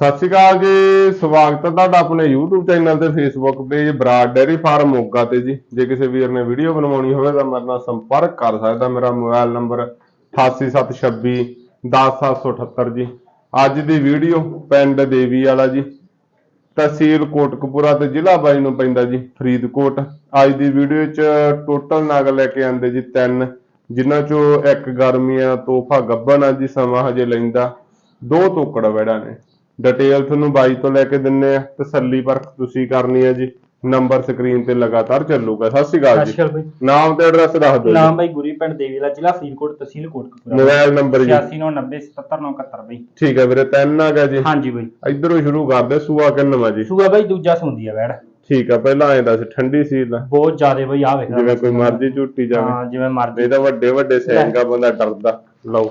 ਸਤਿ ਸ਼੍ਰੀ ਅਕਾਲ ਜੀ, ਸਵਾਗਤ ਹੈ ਤੁਹਾਡਾ ਆਪਣੇ YouTube ਚੈਨਲ ਤੇ, Facebook page Brar dairy farm Moga ਤੇ ਜੀ। ਜੇ ਕਿਸੇ ਵੀਰ ਨੇ ਵੀਡੀਓ ਬਣਵਾਉਣੀ ਹੋਵੇ ਤਾਂ ਮੇਰੇ ਨਾਲ ਸੰਪਰਕ ਕਰ ਸਕਦਾ, ਮੇਰਾ ਮੋਬਾਈਲ ਨੰਬਰ 88726 10778 ਜੀ। ਅੱਜ ਦੀ ਵੀਡੀਓ ਪਿੰਡ ਦੇਵੀ ਵਾਲਾ ਜੀ। ਤਹਿਸੀਲ ਕੋਟਕਪੂਰਾ ਤੇ ਜ਼ਿਲ੍ਹਾ ਬਾਈ ਨੂੰ ਪੈਂਦਾ ਜੀ, ਫਰੀਦਕੋਟ। ਅੱਜ ਦੀ ਵੀਡੀਓ 'ਚ ਟੋਟਲ ਨਾਗ ਲੈ ਕੇ ਆਂਦੇ ਜੀ ਤਿੰਨ, ਜਿਨ੍ਹਾਂ 'ਚੋਂ ਇੱਕ ਗਰਮੀਆਂ ਤੋਹਫਾ ਗੱਬਨ ਆ ਜੀ, ਸਮਾਂ ਹਜੇ ਲੈਂਦਾ। ਦੋ ਤੋਕੜ ਵੜਾ ਨੇ। ਡਿਟੇਲ ਤੁਹਾਨੂੰ ਬਾਈ ਤੋਂ ਲੈ ਕੇ ਦਿੰਨੇ ਆ ਤਸੱਲੀ ਪਰਖ ਤੁਸੀਂ ਕਰਨੀ ਹੈ ਜੀ। ਨੰਬਰ ਸਕਰੀਨ ਤੇ ਲਗਾਤਾਰ ਚੱਲੂਗਾ। ਸਤਿ ਸ਼੍ਰੀ ਅਕਾਲ ਜੀ। ਬਈ ਨਾਮ ਤੇ ਐਡਰੈਸ ਦੱਸ ਦਿਓ ਨਾਮ ਬਈ ਗੁਰੀ ਪਿੰਡ ਦੇਵੀਲਾ ਜ਼ਿਲ੍ਹਾ ਫਰੀਦਕੋਟ ਤਹਿਸੀਲ ਕੋਟਕਪੂਰਾ। ਮੋਬਾਈਲ ਨੰਬਰ ਜੀ। 8690777971 ਬਈ। ਠੀਕ ਹੈ ਵੀਰੇ ਤਿੰਨ ਆ ਗਿਆ ਜੀ। ਹਾਂਜੀ ਬਈ। ਇਧਰੋਂ ਸ਼ੁਰੂ ਕਰਦੇ ਸੂਆ ਕਿੰਨਵਾ ਜੀ? ਸੂਆ ਬਈ ਦੂਜਾ ਸੁੰਦੀ ਆ ਵੈੜ ਠੀਕ ਆ ਪਹਿਲਾਂ ਐਂ ਦੱਸ ਠੰਡੀ ਸੀ ਨਾ ਬਹੁਤ ਜ਼ਿਆਦੇ ਬਈ ਆ ਵੇਖ ਜਿਵੇਂ ਕੋਈ ਮਰਜ਼ੀ ਝੂਟੀ ਜਾਵੇ। ਹਾਂ ਜਿਵੇਂ ਮਰਜ਼ੀ। ਇਹ ਤਾਂ ਵੱਡੇ ਵੱਡੇ ਸੈਂਗਾ ਬੰਦਾ ਡਰਦਾ। ਲਓ।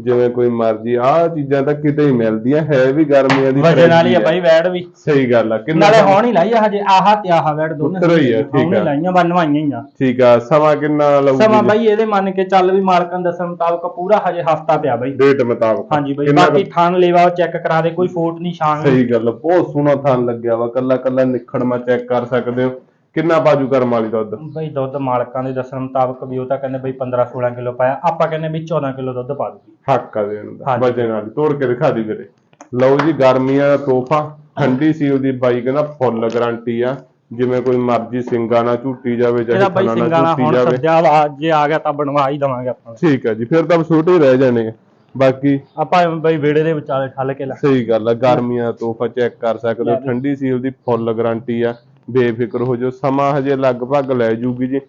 ਜਿਵੇਂ ਕੋਈ ਮਰਜ਼ੀ ਆਹ ਚੀਜ਼ਾਂ ਤਾਂ ਕਿਤੇ ਹੀ ਮਿਲਦੀਆਂ ਹੈ ਵੀ ਗਰਮੀਆਂ ਦੀ ਵਜਨ ਵਾਲੀ ਆ ਬਈ ਵੈੜ ਵੀ। ਸਹੀ ਗੱਲ ਆ ਕਿੰਨਾ ਨਾਲੇ ਹੁਣ ਹੀ ਲਾਈ ਆ ਹਜੇ ਆਹ ਤੇ ਆਹ ਵੈੜ ਦੋਨੇ। ਉੱਤਰੋ ਹੀ ਆ, ਠੀਕ ਹੁਣ ਹੀ ਆ। ਲਾਈਆਂ ਬੰਨਵਾਈਆਂ ਹੀ ਆ। ਠੀਕ ਆ ਸਮਾਂ ਕਿੰਨਾ ਲਊਗੀ? ਸਮਾਂ? ਬਈ ਇਹਦੇ ਮੰਨ ਕੇ ਚੱਲ ਵੀ ਮਾਲਕਾਂ ਦੇ ਦੱਸਣ ਮੁਤਾਬਕ ਪੂਰਾ ਹਜੇ ਹਫਤਾ ਪਿਆ ਬਈ। ਡੇਟ ਮੁਤਾਬਕ। ਹਾਂਜੀ ਬਈ ਕਿੰਨਾ ਕੁ- ਬਾਕੀ ਥਾਨ ਲੇਵਾ ਚੈੱਕ ਕਰਾ ਦੇ ਕੋਈ ਫੋਟ ਨਹੀਂ ਛਾਂ ਸਹੀ ਗੱਲ ਆ, ਬਹੁਤ ਸੋਹਣਾ ਥਾਨ ਲੱਗਿਆ ਵਾ ਕੱਲਾ ਕੱਲਾ ਨਿਖੜਮਾ ਚੈੱਕ ਕਰ ਸਕਦੇ ਹੋ। ਕਿੰਨਾ ਬਾਜੂ ਕਰਮ ਵਾਲੀ ਦੁੱਧ? ਬਈ ਦੁੱਧ ਮਾਲਕਾਂ ਦੇ ਦੱਸਣ ਮੁਤਾਬਕ ਵੀ ਉਹ ਤਾਂ ਕਹਿੰਦੇ ਬਈ 15 16 ਕਿਲੋ ਪਾਇਆ। ਆਪਾਂ ਕਹਿੰਦੇ ਵੀ 14 ਕਿਲੋ ਦੁੱਧ ਪਾ ਦੂਗੀ ਹੱਕ ਆ ਦੇਣ ਦਾ। ਹਾਂਜੀ। ਵਜੇ ਨਾਲ ਤੋੜ ਕੇ ਦਿਖਾ ਦੀ ਵੀਰੇ। ਲਓ ਜੀ ਗਰਮੀਆਂ ਦਾ ਤੋਹਫਾ। ਠੰਡੀ ਸੀ ਉਹਦੀ ਬਾਈ ਕਹਿੰਦਾ ਫੁੱਲ ਗਾਰੰਟੀ ਆ। ਜਿਵੇਂ ਕੋਈ ਮਰਜ਼ੀ ਸਿੰਗਾ ਨਾ ਝੂਟੀ ਜਾਵੇ ਇਹਦਾ ਚਾਹੇ ਬਈ ਖਾਣਾ ਸਿੰਘਾਂ ਨਾ ਨਾਲ ਝੂਟੀ ਹੁਣ ਜਾਵੇ। ਸੱਜਿਆ ਵਾ ਜੇ ਆ ਗਿਆ ਤਾਂ ਬਣਵਾ ਹੀ ਦਵਾਂਗੇ ਆਪਾਂ। ਠੀਕ ਆ ਜੀ ਫਿਰ ਤਾਂ ਛੋਟੇ ਹੀ ਰਹਿ ਜਾਣੇ ਆ। ਬਾਕੀ ਆਪਾਂ ਬਈ ਵਿਹੜੇ ਦੇ ਵਿਚਾਲੇ ਠੱਲ ਕੇ ਲਾ ਸਹੀ ਗੱਲ ਆ ਗਰਮੀਆਂ ਦਾ ਤੋਹਫਾ ਚੈੱਕ ਕਰ ਸਕਦੇ ਹੋ। ਠੰਡੀ ਸੀ ਉਹਦੀ ਫੁੱਲ ਗਾਰੰਟੀ ਆ। ਬੇਫਿਕਰ ਹੋ ਜਾਓ। ਸਮਾਂ ਹਜੇ ਲਗਭਗ ਲੈ ਜੂਗੀ ਜੀ।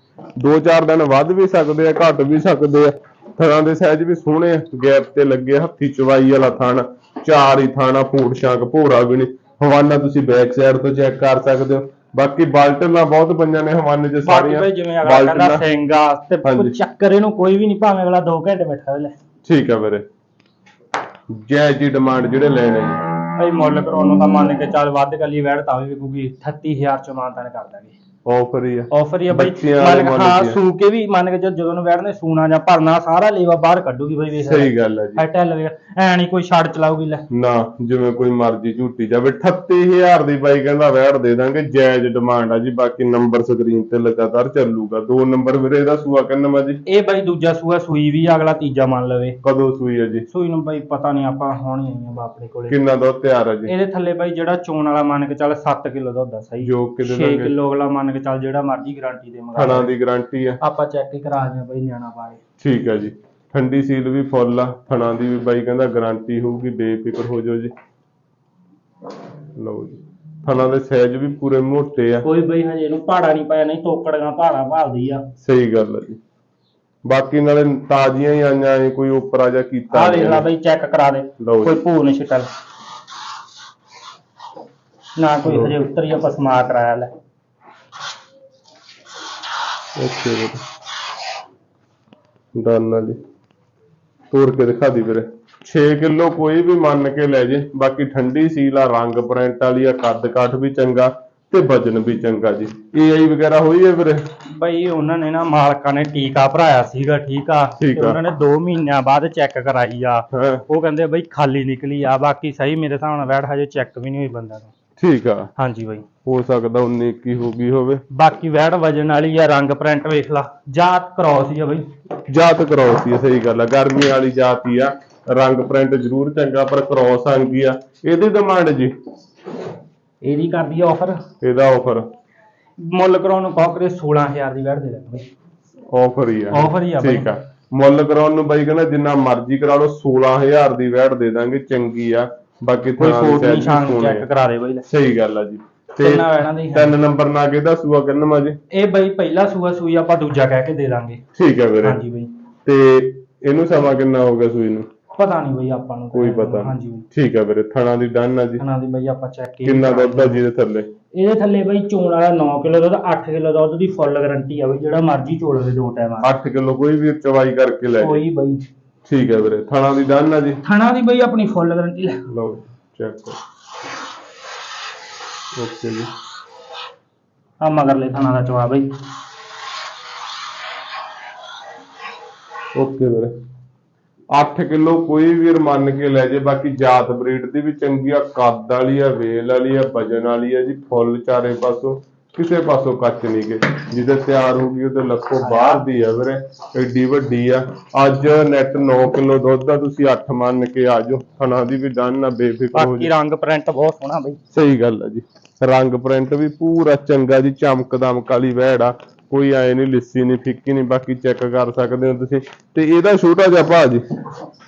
2-4 ਦਿਨ ਵੱਧ ਵੀ ਸਕਦੇ ਆ ਘਟ ਵੀ ਸਕਦੇ ਆ। ਥਣਾਂ ਦੇ ਸਾਈਜ਼ ਵੀ ਸੋਹਣੇ ਗੈਪ ਤੇ ਲੱਗੇ ਹੱਥੀ ਚਵਾਈ ਵਾਲਾ ਥਣ ਚਾਰ ਹੀ ਥਾਣਾ ਫੂਟ ਸ਼ਾਂਕ ਭੋਰਾ ਵੀ ਨਹੀਂ। ਹਵਾਨਾ ਤੁਸੀਂ ਬੈਕ ਸਾਈਡ ਤੋਂ ਚੈੱਕ ਕਰ ਸਕਦੇ ਹੋ। ਬਾਕੀ ਬਾਲਟਨਾਂ ਬਹੁਤ ਪੰਜਾਂ ਨੇ ਹਵਾਨੇ 'ਚ ਸਾਰੀਆਂ। ਜਿਵੇਂ ਅਗਲਾ ਕਹਿੰਦਾ ਸਿੰਗਾ ਤੇ ਚੱਕਰ ਇਹਨੂੰ ਕੋਈ ਵੀ ਨਹੀਂ ਭਾਵੇਂ ਅਗਲਾ 2 ਘੰਟੇ ਬੈਠਾ ਲੈ। ਠੀਕ ਆ ਵੀਰੇ। ਜੈ ਜੀ ਡਿਮਾਂਡ ਜਿਹੜੇ ਲੈਣੇ ਜੀ ਬਈ ਮੁੱਲ ਕਰਾਉਣ ਨੂੰ ਤਾਂ ਮੰਨ ਕੇ ਚੱਲ ਵੱਧ ਕੱਲੀ ਵੈੜ ਤਾਂ ਵੀ ਵਿਕੂਗੀ 38000 ਚ ਮਾਨਤਾਨ ਕਰ ਦਾਂਗੇ। ਆਫਰ ਹੀ ਆ। ਆਫਰ ਹੀ ਆ ਬਈ। ਬੱਚਿਆਂ ਵਾਲੇ ਮੰਨ ਕੇ ਹਾਂ ਆ? ਸੂ ਕੇ ਵੀ ਮੰਨ ਕੇ ਜਦ- ਜਦੋਂ ਨੂੰ ਨੇ ਸੂਣਾ ਜਾਂ ਭਰਨਾ ਸਾਰਾ ਲੇਵਾ ਬਾਹਰ ਕੱਢੂਗੀ ਬਈ ਵੇਖ ਸਹੀ ਗੱਲ ਆ ਜੀ। ਐ ਟੈਲ ਵੇਖ ਐ ਨਹੀਂ ਕੋਈ ਛੱਡ ਚਲਾਊਗੀ ਲੈ। ਨਾ ਜਿਵੇਂ ਕੋਈ ਮਰਜ਼ੀ ਝੂਟੀ ਜਾਵੇ। 38000 ਦੀ ਬਾਈ ਕਹਿੰਦਾ ਵੈੜ ਦੇ ਦਾਂਗੇ ਜਾਇਜ਼ ਡਿਮਾਂਡ ਆ ਜੀ। ਬਾਕੀ ਨੰਬਰ ਸਕਰੀਨ ਤੇ ਲਗਾਤਾਰ ਚੱਲੂਗਾ। ਦੋ ਨੰਬਰ ਵੀਰੇ ਇਹਦਾ ਸੂਆ ਕਿੰਨਾ ਜੀ? ਇਹ ਬਈ ਦੂਜਾ ਸੂਆ ਸੂਈ ਵੀ ਆ, ਅਗਲਾ ਤੀਜਾ ਮੰਨ ਲਵੇ। ਕਦੋਂ ਸੂਈ ਆ ਜੀ? ਸੂਈ ਨੂੰ ਬਈ ਪਤਾ ਨਹੀਂ ਆਪਾਂ ਹੁਣ ਹੀ ਆਈਆਂ ਬਾਪਰੇ ਕੋਲੇ। ਕਿੰਨਾ ਦੁੱਧ ਤਿਆਰ ਆ ਜੀ? ਇਹਦੇ ਥੱਲੇ ਬਈ ਜਿਹੜਾ ਚੋਣ ਵਾਲਾ ਮੰਨ ਕੇ ਚੱਲ 7 ਕਿਲੋ ਦਾ ਹੁੰਦਾ ਸਹੀ। ਜੋ ਕਿ ਦੇ 6 ਦਾਂਗੇ। ਕਿਲੋ ਅਗਲਾ ਮੰਨ ਕੇ ਚੱਲ ਜਿਹੜਾ ਮਰਜ਼ੀ ਗਾਰੰਟੀ ਦੇ ਮੰਗਾ ਥਣਾ ਦੀ ਗਾਰੰਟੀ ਆ। ਆਪਾਂ ਚੈੱਕ ਹੀ ਕਰਾ ਦਿਆਂ ਬਈ ਨਿਆਣਾ ਪਾ ਕੇ ਠੀਕ ਆ ਜੀ। ਠੰਡੀ ਸੀਲ ਵੀ ਫੁੱਲ ਆ। ਥਣਾ ਦੀ ਵੀ ਬਾਈ ਕਹਿੰਦਾ ਗਾਰੰਟੀ ਹੋਊਗੀ ਬੇਫਿਕਰ ਹੋ ਜਾਓ ਜੀ। ਲਓ ਜੀ। ਥਣਾ ਦੇ ਸਾਈਜ਼ ਵੀ ਪੂਰੇ ਮੋਟੇ ਆ। ਕੋਈ ਬਈ ਹਜੇ ਇਹਨੂੰ ਪਹਾੜਾ ਨਹੀਂ ਪਾਇਆ ਨਹੀਂ ਤੋਕੜੀਆਂ ਪਹਾੜਾ ਭਾਲਦੀ ਆ। ਸਹੀ ਗੱਲ ਆ ਜੀ। ਬਾਕੀ ਨਾਲੇ ਤਾਜ਼ੀਆਂ ਹੀ ਆਈਆਂ ਐ ਕੋਈ ਉਪਰਾ ਜਾਂ ਕੀਤਾ ਆ ਵੇਖ। ਲੈ ਬਈ ਚੈੱਕ ਕਰਾ ਦੇ। ਲਓ ਕੋਈ ਭੂ ਨਹੀਂ ਛਿਟਲ ਨਾ ਕੋਈ ਹਜੇ ਉੱਤਰੀ ਆਪਾਂ ਸਮਾ ਕਰਾਇਆ ਲੈ। ਓਕੇ ਵੀਰੇ। ਡਨ ਆ ਜੀ। ਤੋੜ ਕੇ ਦਿਖਾ ਦੀ ਵੀਰੇ। 6 ਕਿਲੋ ਕੋਈ ਵੀ ਮੰਨ ਕੇ ਲੈ ਜੇ। ਬਾਕੀ ਠੰਡੀ ਸੀਲ ਆ ਰੰਗ ਪ੍ਰਿੰਟ ਵਾਲੀ ਆ ਕੱਦ ਕਾਠ ਵੀ ਚੰਗਾ ਤੇ ਵਜਨ ਵੀ ਚੰਗਾ ਜੀ। ਏਆਈ ਵਗੈਰਾ ਹੋਈ ਹੈ ਵੀਰੇ? ਬਈ ਉਹਨਾਂ ਨੇ ਨਾ ਮਾਲਕਾਂ ਨੇ ਟੀਕਾ ਭਰਾਇਆ ਸੀਗਾ ਠੀਕ ਆ? ਤੇ। ਉਹਨਾਂ ਨੇ 2 ਮਹੀਨਿਆਂ ਬਾਅਦ ਚੈੱਕ ਕਰਾਈ ਆ। ਉਹ ਕਹਿੰਦੇ ਬਈ ਖਾਲੀ ਨਿਕਲੀ ਆ ਬਾਕੀ ਸਹੀ ਮੇਰੇ ਹਿਸਾਬ ਨਾਲ ਵੈਟ ਹਜੇ ਚੈੱਕ ਵੀ ਨਹੀਂ ਹੋਈ ਬੰਦਾ ਤੋਂ ਠੀਕ ਆ। ਹਾਂਜੀ ਬਈ। ਹੋ ਸਕਦਾ 19 21 ਹੋ ਗਈ ਹੋਵੇ। ਬਾਕੀ ਵੈਟ ਵਜਨ ਵਾਲੀ ਆ ਰੰਗ ਪ੍ਰਿੰਟ ਵੇਖ ਲਾ। ਜਾਤ ਕ੍ਰੋਸ ਹੀ ਆ ਬਈ। ਜਾਤ ਕ੍ਰੋਸ ਹੀ ਆ, ਸਹੀ ਗੱਲ ਆ। ਗਰਮੀ ਵਾਲੀ ਜਾਤ ਹੀ ਆ। ਰੰਗ ਪ੍ਰਿੰਟ ਜ਼ਰੂਰ ਚੰਗਾ ਪਰ ਕ੍ਰੋਸ ਆਂਗੀ ਆ। ਇਹਦੀ ਡਿਮਾਂਡ ਜੀ? ਇਹਦੀ ਕਰਦੀ ਆ ਆਫਰ ਇਹਦਾ ਆਫਰ ਮੁੱਲ ਕਰਾਉਣ ਨੂੰ ਕਹੋ ਕਰੇ 16000 ਦੀ ਵੈਟ ਦੇ ਦਾਂਗੇ ਬਈ। ਆਫਰ ਹੀ ਆ। Offer ਹੀ ਆ ਬਾਈ। ਠੀਕ ਆ। ਮੁੱਲ ਕਰਾਉਣ ਨੂੰ ਬਾਈ ਕਹਿੰਦਾ ਜਿੰਨਾ ਮਰਜ਼ੀ ਕਰਾ ਲਓ 16000 ਦੀ ਵੈਟ ਦੇ ਦਾਂਗੇ ਚੰਗੀ ਆ। ਬਾਕੀ ਕੋਈ ਥਾਂ ਦੀ ਫੋਟ ਨਹੀਂ size ਸ਼ਾਨ ਸੋਹਣੇ ਚੈੱਕ। ਕਰਾ ਦੇ ਬਈ ਲੈ। ਸਹੀ ਗੱਲ ਆ ਜੀ। ਤੇ ਕਿੰਨਾ ਵੈਣਾ ਦੀ ਤਿੰਨ ਨੰਬਰ ਨਾ ਕਿਹਦਾ ਸੂਆ ਕਿੰਨਾ ਜੀ? ਇਹ ਬਈ ਪਹਿਲਾ ਸੂਆ ਸੂਈ ਆਪਾਂ ਦੂਜਾ ਕਹਿ ਕੇ ਦੇ ਦਾਂਗੇ। ਠੀਕ ਆ ਵੀਰੇ। ਹਾਂਜੀ ਬਈ। ਤੇ ਇਹਨੂੰ ਸਮਾਂ ਕਿੰਨਾ ਹੋ ਗਿਆ ਸੂਈ ਨੂੰ? ਪਤਾ ਨਹੀਂ ਬਈ ਆਪਾਂ ਨੂੰ। ਕੋਈ ਪਤਾ ਹਾਂਜੀ ਨਹੀਂ ਬਈ। ਠੀਕ ਆ ਵੀਰੇ ਥਣਾ ਦੀ ਡਨ ਆ ਜੀ। ਖਾਣਾ ਦੀ ਬਈ ਆਪਾਂ ਚੈੱਕ ਕਿੰਨਾ ਦੁੱਧ ਆ ਜੀ ਦੇ ਥੱਲੇ? ਇਹਦੇ ਥੱਲੇ ਬਈ ਚੋਣ ਵਾਲਾ 9 ਕਿਲੋ ਦੁੱਧ 8 ਕਿਲੋ ਦੁੱਧ ਦੀ ਫੁੱਲ ਗਾਰੰਟੀ ਆ ਬਈ ਜਿਹੜਾ ਮਰਜ਼ੀ ਚੋਲ ਦੇ ਦੋ ਟਾਈਮ ਆ। 8 ਕਿਲੋ ਕੋਈ ਵੀ ਚਵਾਈ ਕਰਕੇ ਲੈ ਕੋਈ ਬਈ। ਠੀਕ ਹੈ ਵੀਰੇ ਥਣਾ ਦੀ ਡਨ ਆ ਜੀ? ਖਾਣਾ ਦੀ ਬਈ ਆਪਣੀ ਫੁੱਲ ਗਾਰੰਟੀ ਲੈ। ਲਓ ਚੈੱਕ ਕਰੋ। ਓਕੇ ਜੀ। ਆ ਮਗਰਲੇ ਖਾਣਾ ਦਾ ਚਵਾ ਬਈ। ਓਕੇ ਵੀਰੇ। 8 ਕਿਲੋ ਕੋਈ ਵੀਰ ਮੰਨ ਕੇ ਲੈ ਜੇ ਬਾਕੀ ਜਾਤ ਬਰੀਡ ਦੀ ਵੀ ਚੰਗੀ ਆ ਕੱਦ ਵਾਲੀ ਆ ਵੇਲ ਵਾਲੀ ਆ ਵਜਨ ਵਾਲੀ ਆ ਜੀ ਫੁੱਲ ਚਾਰੇ ਪਾਸੋਂ। ਕਿਸੇ ਪਾਸੋਂ ਕੱਚ ਨਹੀਂ ਗੇ ਜਿਹਦੇ ਤਿਆਰ ਹੋ ਗਈ ਉਹਦੇ ਲੱਖੋਂ ਬਾਹਰ ਦੀ ਆ ਵੀਰੇ ਐਡੀ ਵੱਡੀ ਆ। ਅੱਜ ਨੈਟ 9 ਕਿਲੋ ਦੁੱਧ ਦਾ ਤੁਸੀਂ 8 ਮੰਨ ਕੇ ਆ ਜਾਓ। ਥਣਾ ਦੀ ਵੀ ਡਨ ਨਾ ਬੇਫਿਕਰ ਹੋ ਬਾਕੀ ਰੰਗ ਪ੍ਰਿੰਟ ਬਹੁਤ ਸੋਹਣਾ ਬਈ। ਸਹੀ ਗੱਲ ਆ ਜੀ। ਰੰਗ ਪ੍ਰਿੰਟ ਵੀ ਪੂਰਾ ਚੰਗਾ ਜੀ ਚਮਕ ਦਮਕ ਵਾਲੀ ਵਹਿੜ ਆ। ਕੋਈ ਐ ਨਹੀਂ ਲਿੱਸੀ ਨਹੀਂ ਫਿੱਕੀ ਨਹੀਂ ਬਾਕੀ ਚੈੱਕ ਕਰ ਸਕਦੇ ਹੋ ਤੁਸੀਂ। ਤੇ ਇਹਦਾ ਛੋਟਾ ਜਿਹਾ ਭਾ ਜੀ।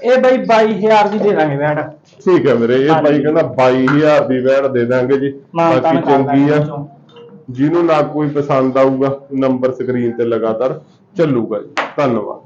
ਇਹ ਬਈ 22000 ਦੀ ਦੇ ਦਾਂਗੇ ਬੈਠ ਠੀਕ ਹੈ ਵੀਰੇ ਇਹ। ਬਾਈ ਕਹਿੰਦਾ 22000 ਦੀ ਵਹਿੜ ਦੇ ਦਾਂਗੇ ਜੀ। ਬਾਕੀ ਕਰ ਚੰਗੀ ਆ। ਦਾਂਗੇ ਜਿਹਨੂੰ ਨਾ ਕੋਈ ਪਸੰਦ ਆਊਗਾ ਨੰਬਰ ਸਕਰੀਨ ਤੇ ਲਗਾਤਾਰ ਚੱਲੂਗਾ ਜੀ। ਧੰਨਵਾਦ।